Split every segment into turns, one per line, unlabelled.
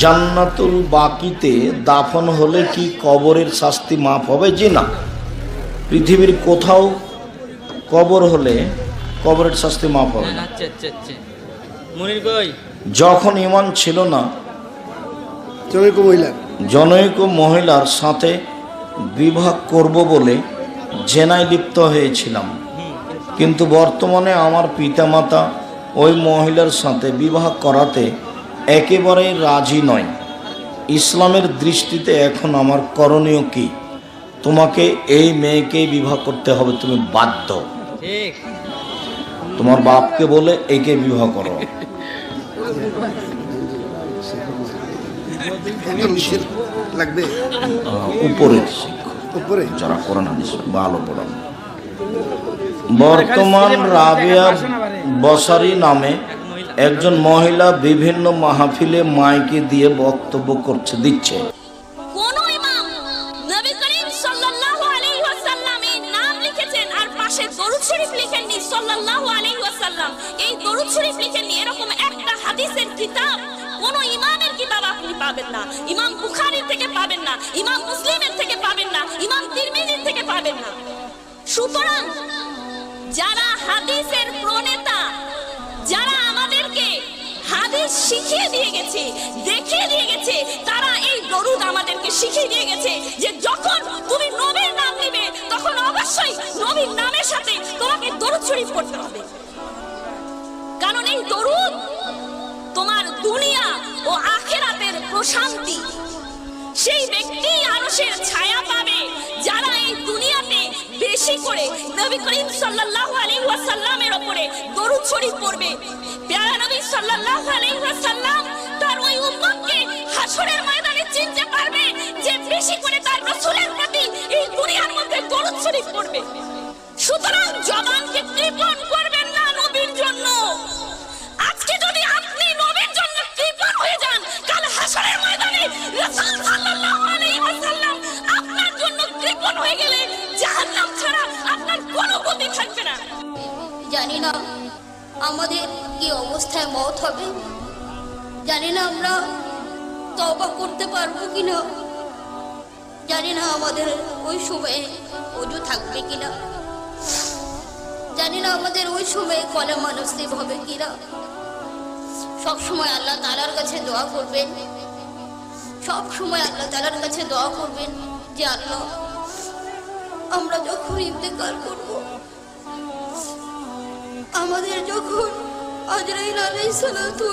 জান্নাতুল বাকিতে দাফন হলে কি কবরের শাস্তি মাফ হবে? যে না। পৃথিবীর কোথাও কবর হলে কবরের শাস্তি মাফ হবে। না যখন ইমান ছিল না
জনৈক
মহিলার সাথে বিবাহ করব বলে জেনায় লিপ্ত হয়েছিলাম। কিন্তু বর্তমানে আমার পিতামাতা ওই মহিলার সাথে বিবাহ করাতে একেবারেই রাজি নয়। ইসলামের দৃষ্টিতে এখন আমার করণীয় কি? তোমাকে এই মেয়েকেই বিবাহ করতে হবে তুমি বাধ্য। তোমার বাপকে বলে একে বিবাহ করো।
লাগবে?
আহ,
উপরে
যারা কোরআন ভালো পড়ান। বর্তমান রাবিয়া বসারি নামে একজন মহিলা বিভিন্ন মাহফিলে মাইকে দিয়ে বক্তব্য করছে, দিচ্ছে।
পাবেন না। থেকে পাবেন না থেকে পাবেন না সুতরাং যারা হাদিসের সেই ব্যক্তি আরশের ছায়া পাবে, যারা এই দুনিয়াতে বেশি করে নবী করিম সাল্লাল্লাহু আলাইহি ওয়াসাল্লামের উপরে দরুদ শরীফ পড়বে। প্যারা নবী সাল্লাল্লাহু আলাইহি ওয়াসাল্লাম তার ওই উম্মতকে হাসরের ময়দানে চিনতে পারবে যে বেশি করে তার রাসূলের প্রতি এই দুনিয়ার মধ্যে দরুদ শরীফ পড়বে। সুতরাং জবানকে
অবস্থায় মত হবে? জানি না আমরা তবা করতে পারব কিনা। জানি না আমাদের ওই সময়ে অজু থাকবে কিনা। জানি না আমাদের ওই সময়ে কলে মানসিক হবে কিনা। সব সময় আল্লাহ তালার কাছে দোয়া করবেন। সব সময় আল্লাহ তালার কাছে দোয়া করবেন যে, আল্লাহ, আমরা যখন ইন্তেকাল করব, আমাদের যখন আজরাইল আলাইহিস সালাতু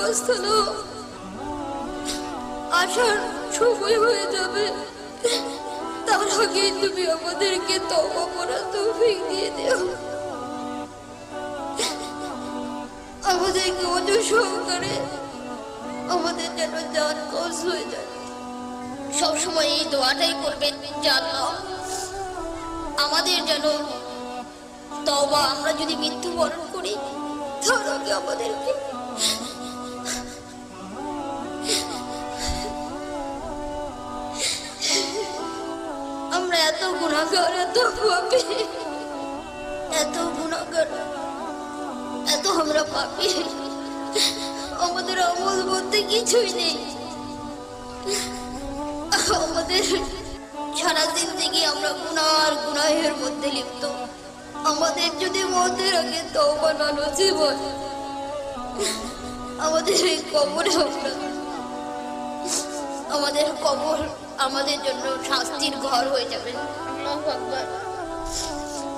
আসার সময় হয়ে যাবে। তার আগে তুমি আমাদেরকে করার তৌফিক দিয়ে দিও। আমাদেরকে অজু সহকারে আমাদের যেন জান কস হয়ে যায়। সবসময় এই দোয়াটাই করবেন আল্লাহ আমাদের যেন তবা আমরা যদি মৃত্যুবরণ করি আমরা এত গুণাগার, এত পাপি, এত গুণাগার, এত আমরা পাপি। আমাদের আমল বলতে কিছুই নেই। আমাদের সারা জিন্দগি আমরা গুনার গুনাহের মধ্যে লিপ্ত। আমাদের যদি মতের আগে তওবা বানানো হয় আমাদের এই কবরে আমাদের কবর আমাদের জন্য শাস্তির ঘর হয়ে যাবে।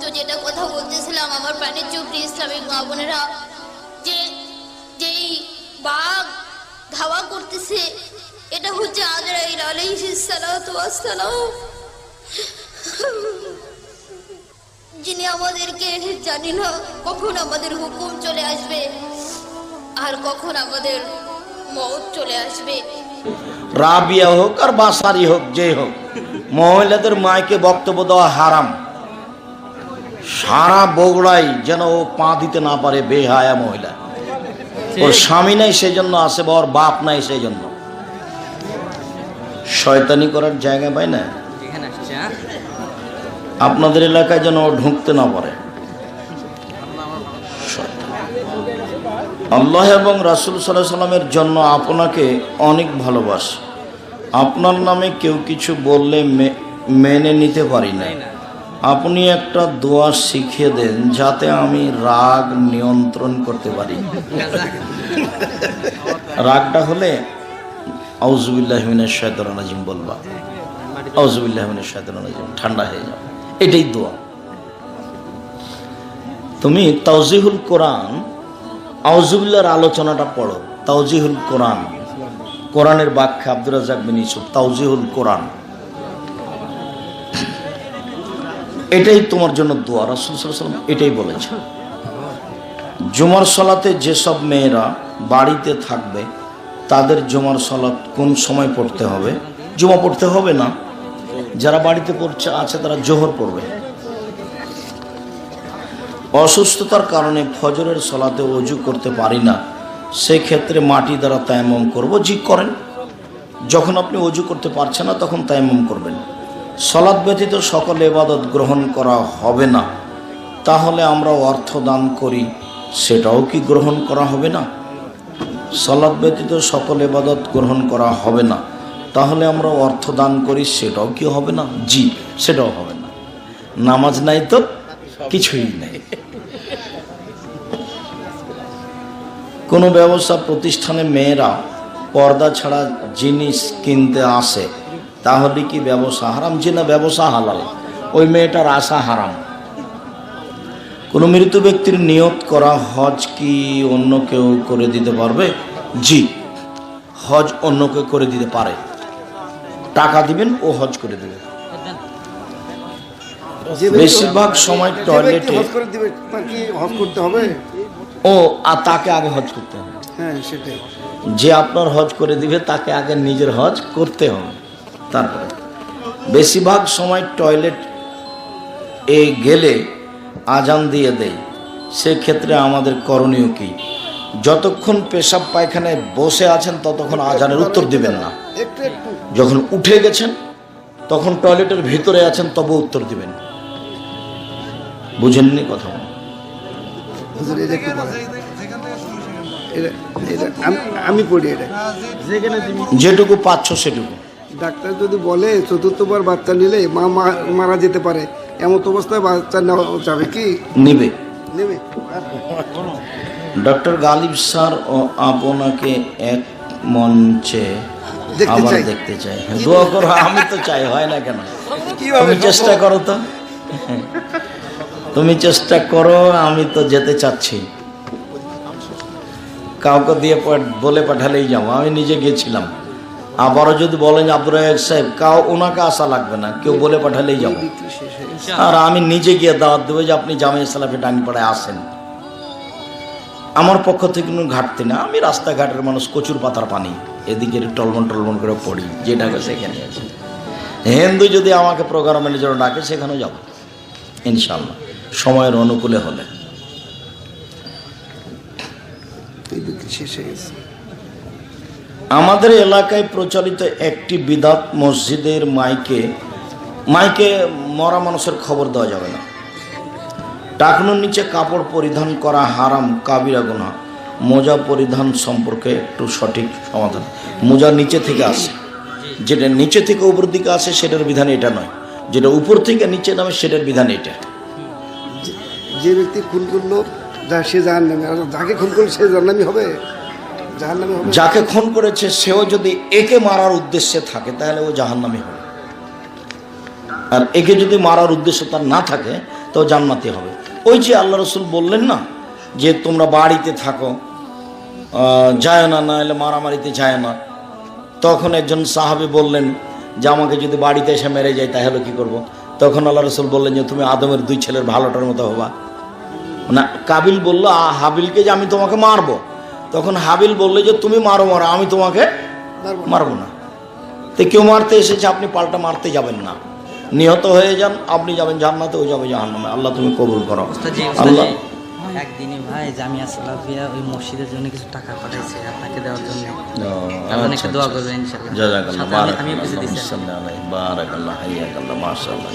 তো যেটা কথা বলতেছিলাম, আমার প্রাণের চোখটি ইসলামিক মা বোনেরা যে যেই বাঘ ধাওয়া করতেছে, এটা হচ্ছে আজরাইল আলাইহিস সালাতু ওয়াস সালাম। যিনি আমাদেরকে জানি না কখন আমাদের হুকুম চলে আসবে আর কখন আমাদের মত চলে আসবে।
রাবিয়া হোক আর বাসারি হোক যে হোক মহিলাদের মাইকে বক্তব্য দেওয়া হারাম। সারা বগুড়াই যেন ও পা দিতে না পারে বেহায়া মহিলা। ওর স্বামী নাই সেই জন্য আসে বা ওর বাপ নাই সেই জন্য শয়তানি করার জায়গা পায় না। আপনাদের এলাকায় যেন ঢুকতে না পারে। আল্লাহ এবং রাসুল সাল্লাহ সাল্লামের জন্য আপনাকে অনেক ভালোবাসি। আপনার নামে কেউ কিছু বললে মেনে নিতে পারি না। আপনি একটা দোয়া শিখিয়ে দেন যাতে আমি রাগ নিয়ন্ত্রণ করতে পারি। রাগটা হলে আউজুবিল্লাহমিনের শয়তন নাজিম বলবা। আউজুবিল্লাহমিনের শয়তন নাজিম ঠান্ডা হয়ে যাও। এটাই দোয়া। তুমি তাওজিহুল কোরআন আউজুবিল্লার আলোচনাটা পড়ো। তাওজিহুল কোরআন। কোরআনের ব্যাখ্যা আব্দুর রাজাক বিন ইসুফ তাওজিহুল কোরআন। এটাই তোমার জন্য দোয়া। রাসুল সাল্লাম এটাই বলেছে জুমার সলাতে যেসব মেয়েরা বাড়িতে থাকবে, তাদের জুমার সলাত কোন সময় পড়তে হবে? জুমা পড়তে হবে না? যারা বাড়িতে পড়ছে, আছে, তারা জোহর পড়বে। অসুস্থতার কারণে ফজরের সলাতে অজু করতে পারি না। সেক্ষেত্রে মাটি দ্বারা তায়াম্মম করব জি করেন। যখন আপনি অজু করতে পারছেন না, তখন তায়াম্মম করবেন। সলাৎ ব্যতীত সকল এবাদত গ্রহণ করা হবে না। তাহলে আমরা অর্থ দান করি, সেটাও কি গ্রহণ করা হবে না? সলাদ ব্যতীত সকল এবাদত গ্রহণ করা হবে না। তাহলে আমরা অর্থ দান করি, সেটাও কি হবে না? জি, সেটাও হবে না। নামাজ নাই তো কিছুই নেই। কোনো ব্যবসা প্রতিষ্ঠানে মেয়েরা পর্দা ছাড়া জিনিস কিনতে আসে, তাহলে কি ব্যবসা হারাম? যে না, ব্যবসা হালাল। ওই মেয়েটার আশা হারাম। কোনো মৃত ব্যক্তির নিয়ত করা হজ কি অন্য কেউ করে দিতে পারবে? জি, হজ অন্য কেউ করে দিতে পারে। টাকা দিবেন ও হজ করে দেবে। বেশিরভাগ সময় টয়লেটে
হজ করতে হবে?
ও আর তাকে আগে হজ করতে হবে।
হ্যাঁ সেটাই।
যে আপনার হজ করে দিবে তাকে আগে নিজের হজ করতে হবে। তারপরে বেশিরভাগ সময় টয়লেট এ গেলে আজান দিয়ে দেয়। সেক্ষেত্রে আমাদের করণীয় কি? যতক্ষণ পেশাব পায়খানায় বসে আছেন ততক্ষণ আজানের উত্তর দিবেন না। যখন উঠে গেছেন তখন টয়লেটের ভেতরে আছেন তবে উত্তর দিবেন। বুঝেননি কথা
আমি- আমি পড়ি এটা।
যেটুকু পাচ্ছ সেটুকু।
ডাক্তার যদি বলে চতুর্থবার বাচ্চা নিলে মা মারা যেতে পারে এমন অবস্থায় বাচ্চা নেওয়া যাবে কি?
নিবে।
নেবে?
ডক্টর গালিব স্যার ও আপনাকে এক মঞ্চে আবার দেখতে চাই। দোয়া করো আমি তো চাই হয় না কেন? তুমি চেষ্টা করো তো। তুমি চেষ্টা করো আমি তো যেতে চাচ্ছি। কাউকে দিয়ে বলে পাঠালেই যাব। আমি নিজে গেছিলাম। আবারও যদি বলেন আব্দুর সাহেব কাউ ওনাকে আসা লাগবে না কেউ বলে পাঠালেই যাব। আর আমি নিজে গিয়ে দাওয়াত দেবো যে আপনি জামাই সালাফে ডাঙ্গিপাড়ায় আসেন। আমার পক্ষ থেকে কোনো ঘাটতি না। আমি রাস্তাঘাটের মানুষ কচুর পাতার পানি। এদিকে টলমন টলমন করে পড়ি যেটা হবে সেখানে আছে। হিন্দু যদি আমাকে প্রোগ্রামের জন্য ডাকে সেখানেও যাব। ইনশাল্লাহ সময়ের অনুকূলে হলে। আমাদের এলাকায় প্রচলিত একটি বিদাত মসজিদের মাইকে মাইকে মরা মানুষের খবর দেওয়া যাবে না। টাকনুর নিচে কাপড় পরিধান করা হারাম কাবিরা গুনা মোজা পরিধান সম্পর্কে একটু সঠিক সমাধান। মোজা নিচে থেকে আসে। যেটা নিচে থেকে উপর দিকে আসে সেটার বিধান এটা নয়। যেটা উপর থেকে নিচে নামে সেটার বিধান এটা।
যে- ব্যক্তি খুন করল সে জাহান নামে যাকে খুন করল সে জাহান্নামি হবে?
যাকে খুন করেছে সেও যদি একে মারার উদ্দেশ্যে থাকে তাহলে ও জাহান্নামি হবে। আর একে যদি মারার উদ্দেশ্য তার না থাকে তো জান্নাতি হবে। ওই যে আল্লাহ রসুল বললেন না যে তোমরা বাড়িতে থাকো যায় না না এলে মারামারিতে যায় না। তখন একজন সাহাবি বললেন যে আমাকে যদি বাড়িতে এসে মেরে যায় তাহলে কি করব। তখন আল্লাহ রসুল বললেন যে তুমি আদমের দুই ছেলের ভালোটার মতো হবা। না কাবিল বলল "আ, হাবিলকে যে আমি তোমাকে মারবো? তখন হাবিল বলল যে তুমি মারো মারো আমি তোমাকে
মারবো
মারবো না। তো কেউ মারতে এসেছে আপনি পাল্টা মারতে যাবেন না। নিহত হয়ে যান আপনি যাবেন জান্নাতে ওই যাবে জাহান্নামে। আল্লাহ তুমি কবুল করো। আল্লাহ
একদিনে একদিনই ভাই জামিয়া সালাফিয়া ওই মসজিদের জন্য কিছু টাকা পাঠাইছে আপনাকে দেওয়ার জন্য। আপনি একটু দোয়া করবেন ইনশাআল্লাহ। জাযাকাল্লাহ আমি- দিচ্ছি
বারাকাল্লাহ হাইয়াকাল্লাহ মাশাআল্লাহ